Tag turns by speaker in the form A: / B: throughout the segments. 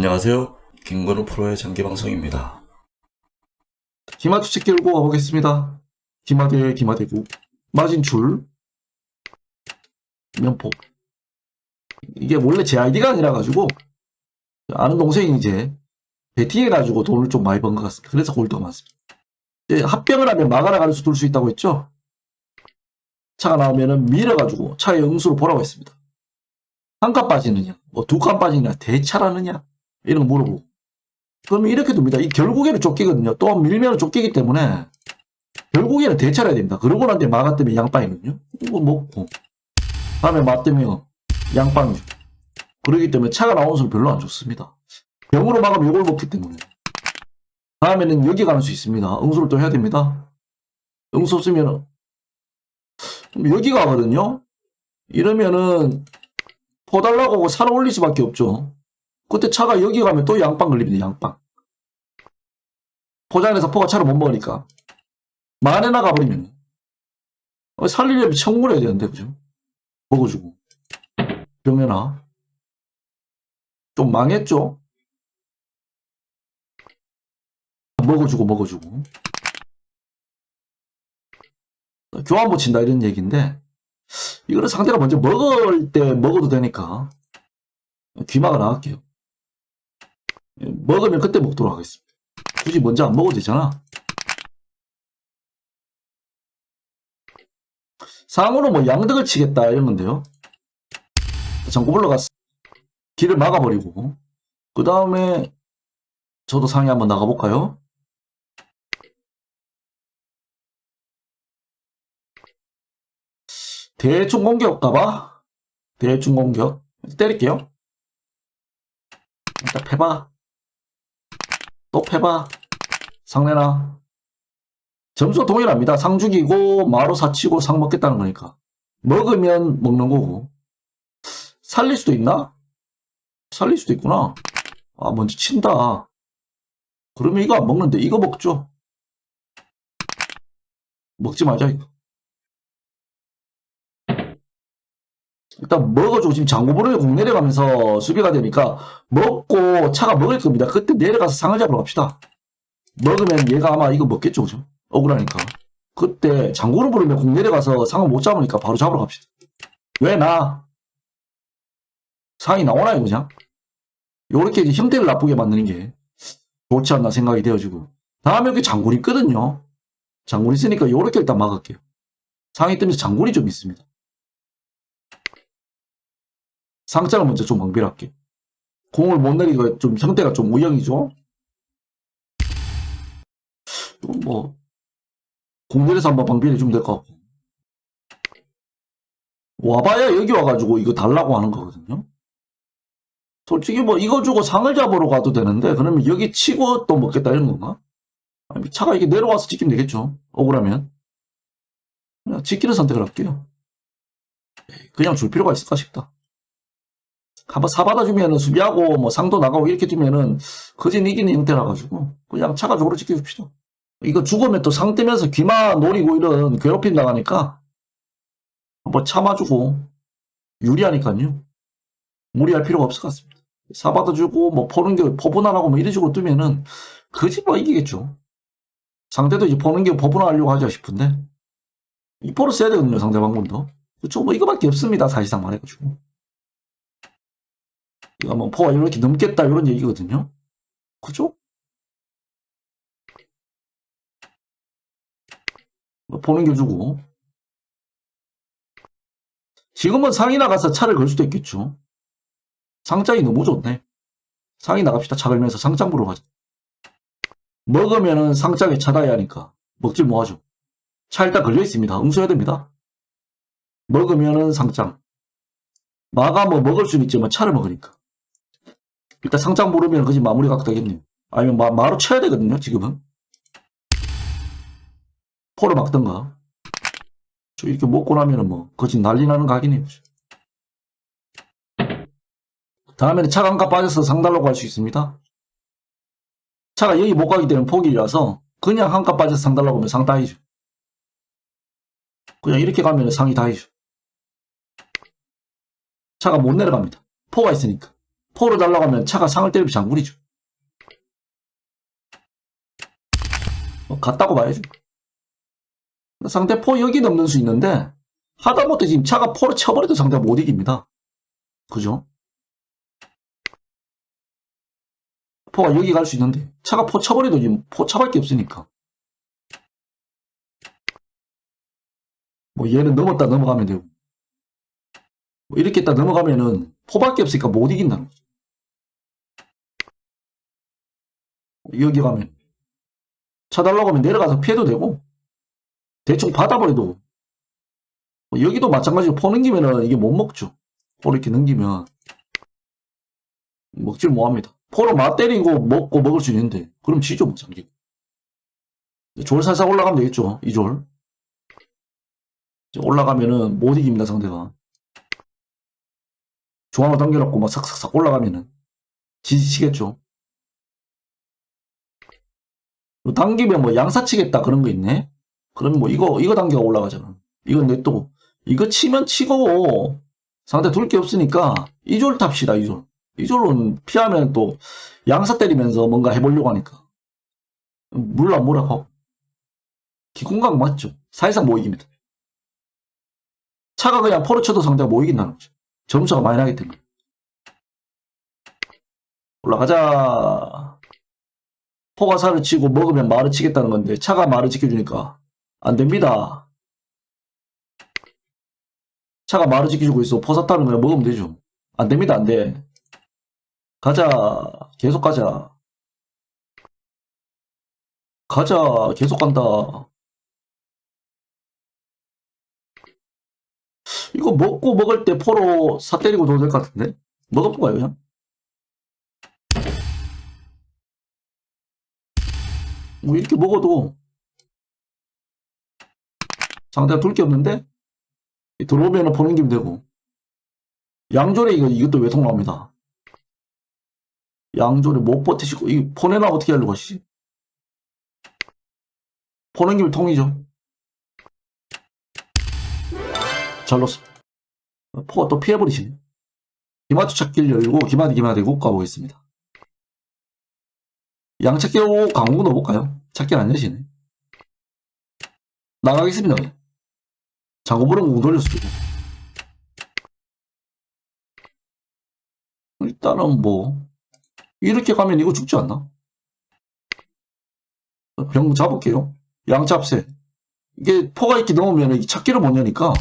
A: 안녕하세요. 김건우 프로의 장기 방송입니다.
B: 기마 추측 결고 가보겠습니다. 기마대 기마대구 마진출 면포 이게 원래 제 아이디가 아니라 가지고 아는 동생이 이제 베팅해 가지고 돈을 좀 많이 번 것 같습니다. 그래서 골드가 많습니다. 합병을 하면 마가라 가면서 둘 수 있다고 했죠. 차가 나오면은 밀어가지고 차의 응수로 보라고 했습니다. 한 칸 빠지느냐, 뭐 두 칸 빠지느냐, 대차라느냐 이런 거 물어보고 그러면 이렇게 됩니다. 이 결국에는 쫓기거든요. 또한 밀면 쫓기기 때문에 결국에는 대처해야 됩니다. 그러고 난 뒤에 마가 때문에 양빵이거든요. 이거 먹고 다음에 마 때문에 양빵이죠. 그러기 때문에 차가 나오는 소리 별로 안 좋습니다. 병으로 막으면 이걸 먹기 때문에 다음에는 여기 가는 수 있습니다. 응수를 또 해야 됩니다. 응수 없으면 여기 가거든요. 이러면은 포달라고 하고 살아 올릴 수밖에 없죠. 그때 차가 여기 가면 또 양빵 걸립니다. 양빵. 포장해서 포가 차를 못 먹으니까. 만에 나 가버리면. 어, 살리려면 청구를 해야 되는데, 그죠? 먹어주고. 병내나. 좀 망했죠? 먹어주고, 먹어주고. 교환 붙인다, 이런 얘기인데, 이거는 상대가 먼저 먹을 때 먹어도 되니까, 귀마가 나갈게요. 먹으면 그때 먹도록 하겠습니다. 굳이 먼저 안 먹어도 되잖아. 상으로 뭐 양득을 치겠다 이런 건데요. 잠고 불러갔어. 길을 막아버리고 그 다음에 저도 상에 한번 나가볼까요? 대충 공격 가봐. 대충 공격. 때릴게요. 일단 패봐. 또 패봐. 상내나. 점수가 동일합니다. 상 죽이고 마로 사치고 상 먹겠다는 거니까. 먹으면 먹는 거고. 살릴 수도 있나? 살릴 수도 있구나. 아, 먼저 친다. 그러면 이거 안 먹는데 이거 먹죠. 먹지 말자 이거. 일단 먹어주고 지금 장고보를 공 내려가면서 수비가 되니까 먹고 차가 먹을 겁니다. 그때 내려가서 상을 잡으러 갑시다. 먹으면 얘가 아마 이거 먹겠죠, 그죠? 억울하니까. 그때 장고를 부르면 공 내려가서 상을 못 잡으니까 바로 잡으러 갑시다. 왜 나? 상이 나오나요, 그냥? 요렇게 이제 형태를 나쁘게 만드는 게 좋지 않나 생각이 되어지고. 다음에 여기 장군이 있거든요. 장군이 있으니까 요렇게 일단 막을게요. 상이 뜨면서 장군이 좀 있습니다. 상장을 먼저 좀 방비할게. 공을 못 내리고 좀 형태가 좀 우영이죠. 이건 뭐, 공 내려서 한번 방비해 주면 될 것 같고. 와봐야 여기 와가지고 이거 달라고 하는 거거든요. 솔직히 뭐 이거 주고 상을 잡으러 가도 되는데 그러면 여기 치고 또 먹겠다 이런 건가? 아니, 차가 이게 내려와서 지키면 되겠죠. 억울하면. 그냥 지키는 선택을 할게요. 그냥 줄 필요가 있을까 싶다. 한번 사받아주면은 수비하고 뭐 상도 나가고 이렇게 두면은 거진 이기는 형태라 가지고 그냥 차가적으로 지켜줍시다. 이거 죽으면 또 상 뜨면서 귀마 노리고 이런 괴롭힘 나가니까 한번 참아주고 유리하니까요. 무리할 필요가 없을 것 같습니다. 사받아주고 뭐 포는 게 포분하라고 뭐 이런 식으로 뜨면은 거짓 뭐 이기겠죠. 상대도 이제 포는 게 포분하려고 하죠 싶은데 이 포를 써야 되거든요 상대방군도. 그쵸 뭐 이거밖에 없습니다 사실상 말해가지고. 이거 뭐 포가 이렇게 넘겠다 이런 얘기거든요. 그죠? 뭐 보는 게 주고 지금은 상이 나가서 차를 걸 수도 있겠죠. 상장이 너무 좋네. 상이 나갑시다. 차 걸면서 상장 보러 가자. 먹으면은 상장에 차다야 하니까 먹질 뭐하죠. 차 일단 걸려 있습니다. 응수해야 됩니다. 먹으면은 상장. 마가 뭐 먹을 수는 있지만 차를 먹으니까. 일단 상장 모르면 그지 마무리가 되겠네요. 아니면 마, 마로 쳐야 되거든요, 지금은. 포를 막던가. 저 이렇게 먹고 나면은 뭐, 거짓 난리 나는 각이네요. 다음에는 차가 한가 빠져서 상달라고 할 수 있습니다. 차가 여기 못 가기 때문에 포기라서 그냥 한가 빠져서 상달라고 하면 상 다이죠. 그냥 이렇게 가면 상이 다이죠. 차가 못 내려갑니다. 포가 있으니까. 포를 달라고 하면 차가 상을 때리면 장군이죠. 뭐 같다고 봐야죠. 상대 포 여기 넘는 수 있는데 하다못해 지금 차가 포를 쳐버려도 상대가 못 이깁니다. 그죠? 포가 여기 갈 수 있는데 차가 포 쳐버려도 지금 포 차밖에 없으니까 뭐 얘는 넘었다 넘어가면 되고 뭐 이렇게 딱 넘어가면은 포밖에 없으니까 못 이긴다는 거죠. 여기 가면 차달라고 하면 내려가서 피해도 되고 대충 받아버려도 뭐 여기도 마찬가지로 포 넘기면은 이게 못 먹죠. 포를 이렇게 넘기면 먹질 못합니다. 포로 맞 때리고 먹고 먹을 수 있는데 그럼 지죠 뭐 장기. 졸 살살 올라가면 되겠죠. 이 졸. 이제 올라가면은 못 이깁니다 상대가. 중앙으로 당겨놓고 막 삭삭삭 올라가면은 지지치겠죠. 당기면 뭐 양사 치겠다 그런 거 있네. 그러면 뭐 이거 이거 당겨 올라가잖아. 이건 냅두고 이거 치면 치고 상대 둘 게 없으니까 이졸 탑시다 이졸. 이졸은 피하면 또 양사 때리면서 뭔가 해보려고 하니까 물라 뭐라고 기공각 맞죠. 사실상 못 이깁니다. 차가 그냥 포로 쳐도 상대가 못 이긴다는 거죠. 점수가 많이 나기 때문에. 올라가자. 포가 살을 치고 먹으면 말을 치겠다는 건데 차가 말을 지켜주니까 안 됩니다. 차가 말을 지켜주고 있어. 포 샀다는 거야 먹으면 되죠. 안 됩니다. 안 돼. 가자. 계속 가자. 가자. 계속 간다. 이거 먹고 먹을 때 포로 사 때리고 둬도 될 것 같은데? 먹어본 거예요, 그냥? 뭐 이렇게 먹어도 상대가 둘 게 없는데 들어오면 포는 김 되고 양조래 이거 이것도 외통 나옵니다. 양조래 못 버티시고 이 포내나 어떻게 하려고 하시지? 포는 김 통이죠. 잘 넣었습니다. 포가 또 피해버리시네. 기마투 찾기를 열고 기마디 기마디 국 가보겠습니다. 오 강공 넣어볼까요? 찾기 안 여시네. 나가겠습니다. 공 돌렸을 고 일단은 뭐 이렇게 가면 이거 죽지 않나? 병 잡을게요. 양잡세. 이게 포가 넣으면 이 찾기를 못 여니까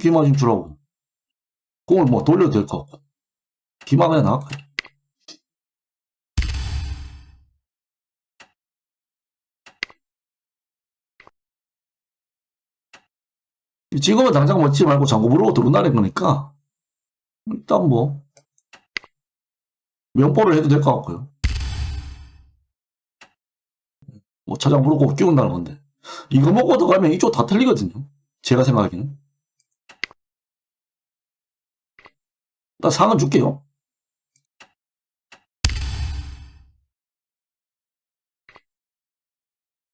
B: 기마 좀 주라고. 공을 뭐 돌려도 될 것 같고. 기마 그냥 나갈까요? 지금은 당장 먹지 말고 장고 부르고 들어온다는 거니까 일단 뭐 면보를 해도 될 것 같고요. 뭐 차장 부르고 끼운다는 건데 이거 먹고 들어가면 이쪽 다 틀리거든요. 제가 생각하기는. 일단 상은 줄게요.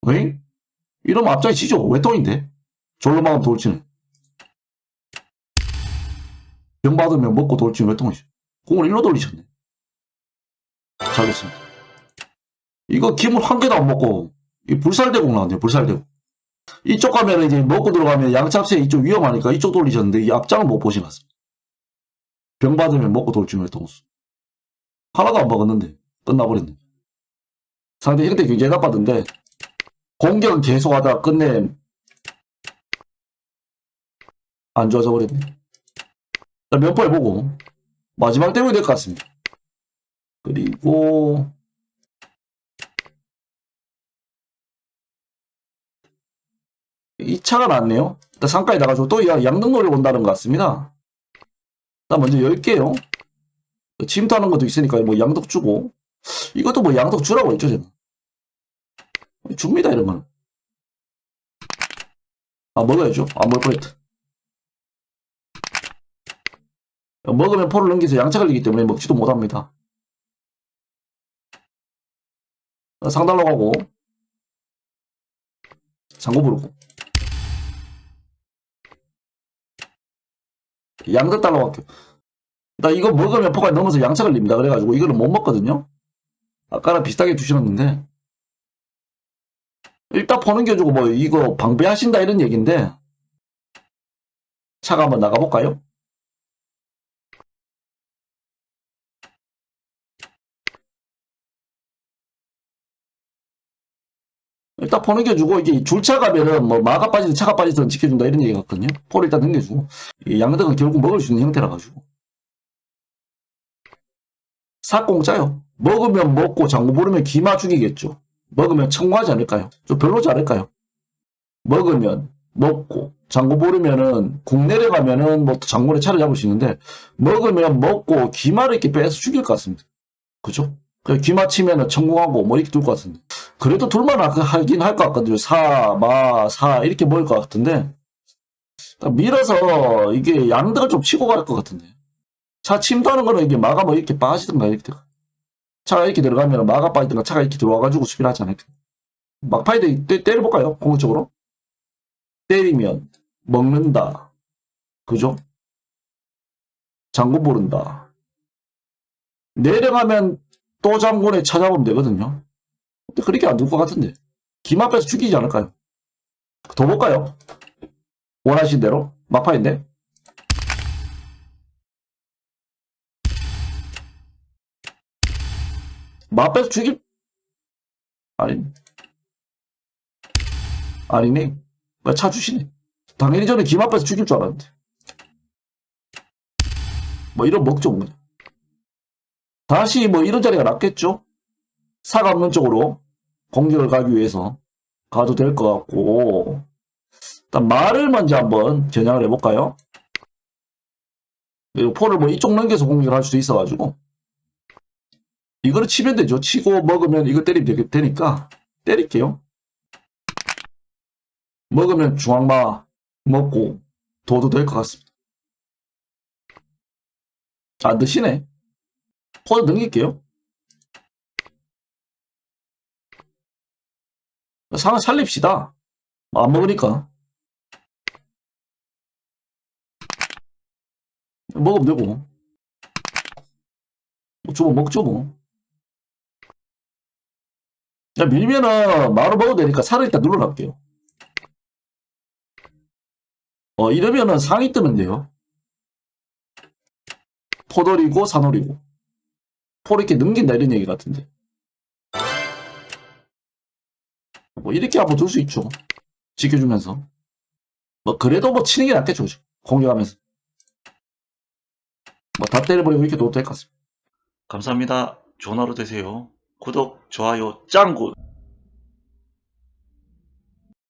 B: 왜? 이러면 앞장이 치죠. 외통인데. 졸로 막으면 돌치는. 병 받으면 먹고 돌치는 외통이죠. 공을 일로 돌리셨네. 잘 됐습니다. 이거 김을 한 개도 안 먹고, 이 불살대공 나왔네요. 불살대공. 이쪽 가면 이제 먹고 들어가면 양잡세 이쪽 위험하니까 이쪽 돌리셨는데 이 앞장을 못 보신 것 같습니다. 병 받으면 먹고 돌치는 외통수. 하나도 안 먹었는데 끝나버렸네. 상대 형태 굉장히 나빴던데 공격은 계속 하다가 끝내 안 좋아져 버렸네. 몇 번 해보고 마지막 때문에 될 것 같습니다. 그리고 이 차가 났네요. 일단 상가에 나가지고 또 양- 양등놀이 온다는 것 같습니다. 일단 먼저 열게요. 침투 하는 것도 있으니까 뭐 양덕 주고 이것도 뭐 양덕 주라고 했죠 제가. 줍니다 이런 거는. 아 먹어야죠. 안 먹을 뻔했다. 먹으면 포를 넘기서 양차 걸리기 때문에 먹지도 못합니다. 어, 상달로 가고 장고 부르고 양덕 달러 갈게요. 나 이거 먹으면 포가 넘어서 양차 걸립니다. 그래가지고 이거는 못 먹거든요. 아까랑 비슷하게 두시는데 일단 포는 겨주고 뭐 이거 방배하신다 이런 얘기인데 차가 한번 나가볼까요? 일단 포 넘겨주고 이게 줄차 가면은 뭐 마가 빠지든 차가 빠지든 지켜준다 이런 얘기 같거든요. 포를 일단 넘겨주고 이 양등은 결국 먹을 수 있는 형태라 가지고 사공짜요. 먹으면 먹고 장구 보르면 기마 죽이겠죠. 먹으면 청구하지 않을까요? 좀 별로지 않을까요? 먹으면 먹고 장구 보르면은 국 내려가면은 뭐 장군의 차를 잡을 수 있는데 먹으면 먹고 기마를 이렇게 빼서 죽일 것 같습니다. 그죠? 그 기마 치면은 청구하고 뭐 이렇게 둘 것 같은데 그래도 둘만 하- 하긴 할 것 같거든요. 사, 마, 사 이렇게 먹을 것 같은데 밀어서 이게 양득을 좀 치고 갈 것 같은데 차 침투하는 거는 이게 마가 뭐 이렇게 빠지든가 이렇게. 차가 이렇게 들어가면 마가 빠지든가 차가 이렇게 들어와가지고 수비를 하지 않을까 막파이드 때, 때려볼까요? 공격적으로 때리면 먹는다 그죠? 장군 모른다 내려가면 또 장군에 찾아보면 되거든요. 근데 그렇게 안 될 것 같은데. 김 앞에서 죽이지 않을까요? 더 볼까요? 원하신 대로? 막파인데? 마빼서 죽일 아니. 아니네. 왜 차주시네. 당연히 저는 김 앞에서 죽일 줄 알았는데. 뭐 이런 먹죠 뭐. 다시 뭐 이런 자리가 낫겠죠 사가 없는 쪽으로 공격을 가기 위해서 가도 될 것 같고 일단 말을 먼저 한번 겨냥을 해볼까요 포를 뭐 이쪽 넘겨서 공격을 할 수도 있어가지고 이거를 치면 되죠. 치고 먹으면 이거 때리면 되니까 때릴게요. 먹으면 중앙마 먹고 둬도 될 것 같습니다. 안 드시네. 포도 넘길게요. 상을 살립시다. 안 먹으니까. 먹으면 되고. 뭐 주면 먹죠 뭐. 야, 밀면은 마루 먹어도 되니까 살을 일단 눌러놨게요. 어, 이러면은 상이 뜨면 돼요. 포돌이고 산홀이고. 포를 이렇게 넘긴다 이런 얘기 같은데. 뭐 이렇게 한번 둘 수 있죠. 지켜주면서. 뭐 그래도 뭐 치는 게 낫겠죠. 공격하면서. 뭐 다 때려버리고 이렇게 둬도 될 것 같습니다.
A: 감사합니다. 좋은 하루 되세요. 구독, 좋아요, 짱구!